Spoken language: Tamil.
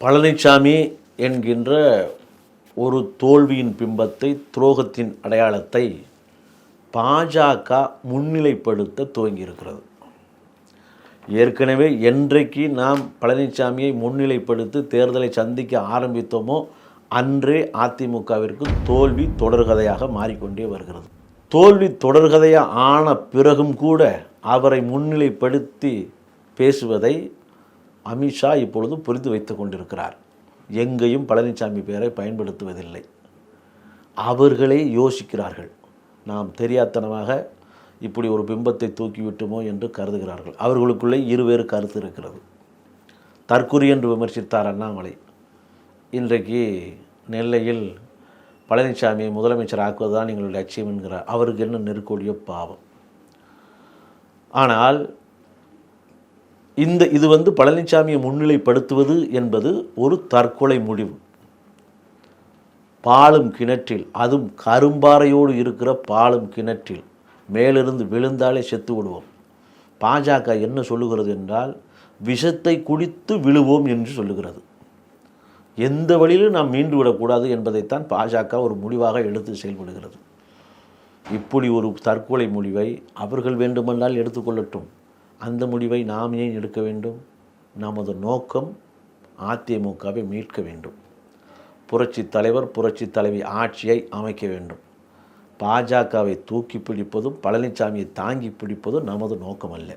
பழனிசாமி என்கின்ற ஒரு தோல்வியின் பிம்பத்தை துரோகத்தின் அடையாளத்தை பாஜக முன்னிலைப்படுத்த துவங்கியிருக்கிறது. ஏற்கனவே என்றைக்கு நாம் பழனிசாமியை முன்னிலைப்படுத்தி தேர்தலை சந்திக்க ஆரம்பித்தோமோ அன்றே அதிமுகவிற்கு தோல்வி தொடர்கதையாக மாறிக்கொண்டே வருகிறது. தோல்வி தொடர்கதையாக ஆன பிறகும் கூட அவரை முன்னிலைப்படுத்தி பேசுவதை அமித்ஷா இப்பொழுது புரிந்து வைத்து கொண்டிருக்கிறார். எங்கேயும் பழனிசாமி பெயரை பயன்படுத்துவதில்லை. அவர்களே யோசிக்கிறார்கள். நாம் தெரியாத்தனமாக இப்படி ஒரு பிம்பத்தை தூக்கிவிட்டுமோ என்று கருதுகிறார்கள். அவர்களுக்குள்ளே இருவேறு கருத்து இருக்கிறது. தற்குறி என்று விமர்சித்தார் அண்ணாமலை. இன்றைக்கு நெல்லையில் பழனிசாமியை முதலமைச்சர் ஆக்குவதுதான் எங்களுடைய லட்சியம் என்கிறார். அவருக்கு என்ன நெருக்கடியோ பாவம். ஆனால் இந்த இது வந்து பழனிசாமியை முன்னிலைப்படுத்துவது என்பது ஒரு தற்கொலை முடிவு. பாலும் கிணற்றில் அதுவும் கரும்பாறையோடு இருக்கிற பாலும் கிணற்றில் மேலிருந்து விழுந்தாலே செத்து விடுவோம். பாஜக என்ன சொல்லுகிறது என்றால் விஷத்தை குடித்து விழுவோம் என்று சொல்லுகிறது. எந்த வழியிலும் நாம் மீண்டு விடக்கூடாது என்பதைத்தான் பாஜக ஒரு முடிவாக எடுத்து செயல்படுகிறது. இப்படி ஒரு தற்கொலை முடிவை அவர்கள் வேண்டுமென்றால் எடுத்துக்கொள்ளட்டும். அந்த முடிவை நாம் ஏன் எடுக்க வேண்டும்? நமது நோக்கம் அதிமுகவை மீட்க வேண்டும். புரட்சி தலைவர் புரட்சி தலைவி ஆட்சியை அமைக்க வேண்டும். பாஜகவை தூக்கி பிடிப்பதும் பழனிசாமியை தாங்கி பிடிப்பதும் நமது நோக்கம் அல்ல